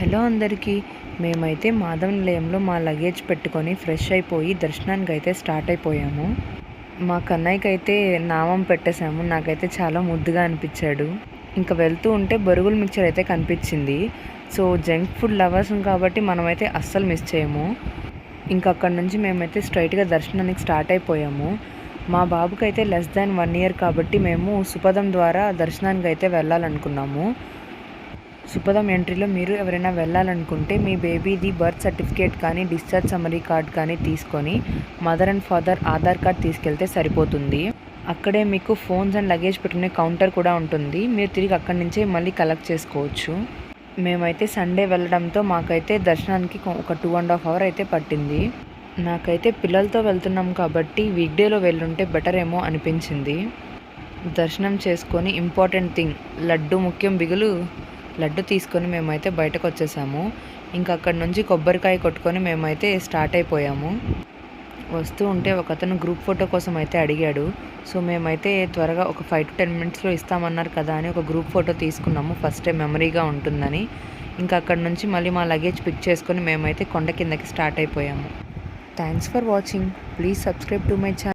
Hello అందరికీ. మేమైతే మాధవ నిలయంలో మా లగేజ్ పెట్టుకొని ఫ్రెష్ అయిపోయి దర్శనానికి అయితే స్టార్ట్ అయిపోయాము. మా కన్నయ్యకి అయితే నామం పెట్టేశాము. నాకైతే చాలా ముద్దుగా అనిపించాడు. ఇంకా వెళ్తూ ఉంటే బరుగుల మిక్చర్ అయితే కనిపించింది. సో జంక్ ఫుడ్ లవర్స్ కాబట్టి మనమైతే అస్సలు మిస్ చేయము. ఇంకా అక్కడ నుంచి మేమైతే స్ట్రైట్గా దర్శనానికి స్టార్ట్ అయిపోయాము. మా బాబుకి అయితే లెస్ దాన్ వన్ ఇయర్ కాబట్టి మేము సుపదం ద్వారా దర్శనానికి అయితే వెళ్ళాలనుకున్నాము. సుపదం ఎంట్రీలో మీరు ఎవరైనా వెళ్ళాలనుకుంటే మీ బేబీది బర్త్ సర్టిఫికేట్ కానీ డిశ్చార్జ్ సమరీ కార్డ్ కానీ తీసుకొని mother and father Aadhaar card తీసుకెళ్తే సరిపోతుంది. అక్కడే మీకు ఫోన్స్ అండ్ లగేజ్ పెట్టుకునే కౌంటర్ కూడా ఉంటుంది. మీరు తిరిగి అక్కడి నుంచే మళ్ళీ కలెక్ట్ చేసుకోవచ్చు. మేమైతే సండే వెళ్ళడంతో మాకైతే దర్శనానికి ఒక టూ అండ్ హాఫ్ అవర్ అయితే పట్టింది. నాకైతే పిల్లలతో వెళ్తున్నాం కాబట్టి వీక్డేలో వెళ్ళుంటే బెటర్ ఏమో అనిపించింది. దర్శనం చేసుకొని ఇంపార్టెంట్ థింగ్ లడ్డు ముఖ్యం బిగులు లడ్డు తీసుకొని మేమైతే బయటకు వచ్చేసాము ఇంకా అక్కడ నుంచి కొబ్బరికాయ కొట్టుకొని మేమైతే స్టార్ట్ అయిపోయాము. వస్తూ ఉంటే ఒక అతను గ్రూప్ ఫోటో కోసం అయితే అడిగాడు. సో మేమైతే త్వరగా ఒక ఫైవ్ టు టెన్ మినిట్స్లో ఇస్తామన్నారు కదా అని ఒక గ్రూప్ ఫోటో తీసుకున్నాము. ఫస్ట్ టైం మెమరీగా ఉంటుందని. ఇంకా అక్కడ నుంచి మళ్ళీ మా లగేజ్ పిక్ చేసుకొని మేమైతే కొండ కిందకి స్టార్ట్ అయిపోయాము. Thanks for watching. Please subscribe to my channel